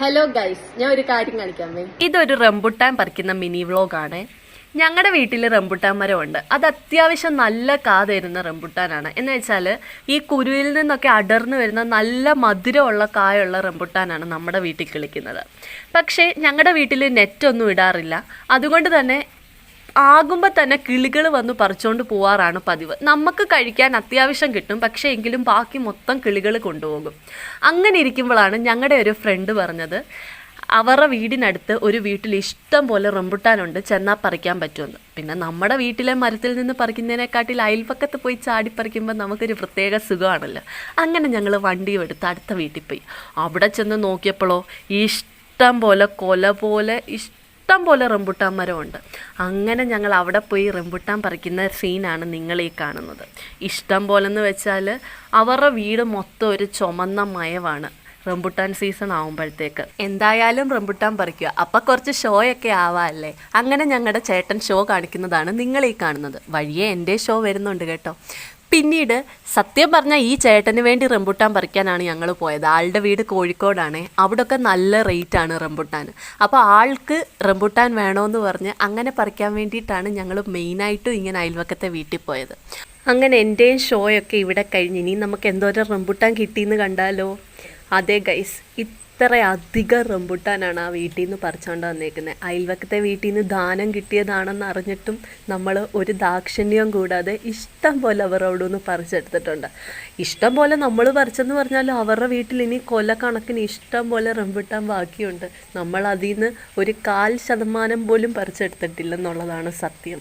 Hello guys ഞാൻ ഒരു കാര്യം കാണിക്കാൻ വേണ്ടി ഇതൊരു റംബുട്ടാൻ പറിക്കുന്ന മിനി വ്ളോഗാണ്. ഞങ്ങളുടെ വീട്ടിൽ റംബുട്ടാൻ മരമുണ്ട് അത് അത്യാവശ്യം നല്ല കാ തരുന്ന റംബുട്ടാനാണ്. എന്ന് വെച്ചാൽ ഈ കുരുവിൽ നിന്നൊക്കെ അടർന്നു വരുന്ന നല്ല മധുരമുള്ള കായുള്ള റംബുട്ടാനാണ് നമ്മുടെ വീട്ടിൽ കിളിക്കുന്നത്. പക്ഷേ ഞങ്ങളുടെ വീട്ടിൽ നെറ്റൊന്നും ഇടാറില്ല. അതുകൊണ്ട് തന്നെ ആകുമ്പോൾ തന്നെ കിളികൾ വന്ന് പറിച്ചുകൊണ്ട് പോവാറാണ് പതിവ്. നമുക്ക് കഴിക്കാൻ അത്യാവശ്യം കിട്ടും പക്ഷേ എങ്കിലും ബാക്കി മൊത്തം കിളികൾ കൊണ്ടുപോകും. അങ്ങനെ ഇരിക്കുമ്പോഴാണ് ഞങ്ങളുടെ ഒരു ഫ്രണ്ട് പറഞ്ഞത് അവരുടെ വീടിനടുത്ത് ഒരു വീട്ടിൽ ഇഷ്ടം പോലെ റംബുട്ടാനുണ്ട് ചെന്നാൽ പറിക്കാൻ പറ്റുമെന്ന്. പിന്നെ നമ്മുടെ വീട്ടിലെ മരത്തിൽ നിന്ന് പറിക്കുന്നതിനെക്കാട്ടിൽ അയൽപക്കത്ത് പോയി ചാടി പറിക്കുമ്പോൾ നമുക്കൊരു പ്രത്യേക സുഖമാണല്ലോ. അങ്ങനെ ഞങ്ങൾ വണ്ടിയും എടുത്ത് അടുത്ത വീട്ടിൽ പോയി. അവിടെ ചെന്ന് നോക്കിയപ്പോഴോ ഇഷ്ടം പോലെ കൊല പോലെ ഇഷ്ടം ഇഷ്ടം പോലെ റംബുട്ടാൻ മരമുണ്ട്. അങ്ങനെ ഞങ്ങൾ അവിടെ പോയി റംബുട്ടാൻ പറിക്കുന്ന സീനാണ് നിങ്ങൾ ഈ കാണുന്നത്. ഇഷ്ടം പോലെന്ന് വെച്ചാൽ അവരുടെ വീട് മൊത്തം ഒരു ചുമന്ന മയമാണ്. റംബുട്ടാൻ സീസൺ ആവുമ്പോഴത്തേക്ക്. എന്തായാലും റംബുട്ടാൻ പറിക്കുക. അപ്പം കുറച്ച് ഷോയൊക്കെ ആവാമല്ലേ അങ്ങനെ ഞങ്ങളുടെ ചേട്ടൻ ഷോ കാണിക്കുന്നതാണ് നിങ്ങൾ ഈ കാണുന്നത്. വഴിയെ എന്റെ ഷോ വരുന്നുണ്ട് കേട്ടോ. പിന്നീട് സത്യം പറഞ്ഞാൽ ഈ ചേട്ടന് വേണ്ടി റംബുട്ടാൻ പറിക്കാനാണ് ഞങ്ങൾ പോയത്. ആളുടെ വീട് കോഴിക്കോടാണ്. അവിടെയൊക്കെ നല്ല റേറ്റാണ് റംബുട്ടാൻ. അപ്പോൾ ആൾക്ക് റംബുട്ടാൻ വേണമെന്ന് പറഞ്ഞ് അങ്ങനെ പറിക്കാൻ വേണ്ടിയിട്ടാണ് ഞങ്ങൾ മെയിനായിട്ടും ഇങ്ങനെ അയൽവക്കത്തെ വീട്ടിൽ പോയത്. അങ്ങനെ എന്റെയും ഷോയൊക്കെ ഇവിടെ കഴിഞ്ഞ്. ഇനി നമുക്ക് എന്തോരം റംബുട്ടാൻ കിട്ടിയെന്ന് കണ്ടാലോ? അതെ ഗൈസ് ഇത്ര അധികം റംബുട്ടാനാണ് ആ വീട്ടിൽ നിന്ന് പറിച്ചുകൊണ്ട് വന്നേക്കുന്നത് അയൽവക്കത്തെ വീട്ടിൽ നിന്ന് ദാനം കിട്ടിയതാണെന്ന് അറിഞ്ഞിട്ടും നമ്മൾ ഒരു ദാക്ഷിണ്യം കൂടാതെ ഇഷ്ടം പോലെ നിന്ന് പറിച്ചെടുത്തിട്ടുണ്ട്. ഇഷ്ടം പോലെ നമ്മൾ പറിച്ചെന്ന് പറഞ്ഞാൽ അവരുടെ വീട്ടിൽ ഇനി കൊല കണക്കിന് ഇഷ്ടം പോലെ റംബുട്ടാൻ ബാക്കിയുണ്ട്. നമ്മൾ അതിൽ നിന്ന് ഒരു കാൽ ശതമാനം പോലും പറിച്ചെടുത്തിട്ടില്ലെന്നുള്ളതാണ് സത്യം.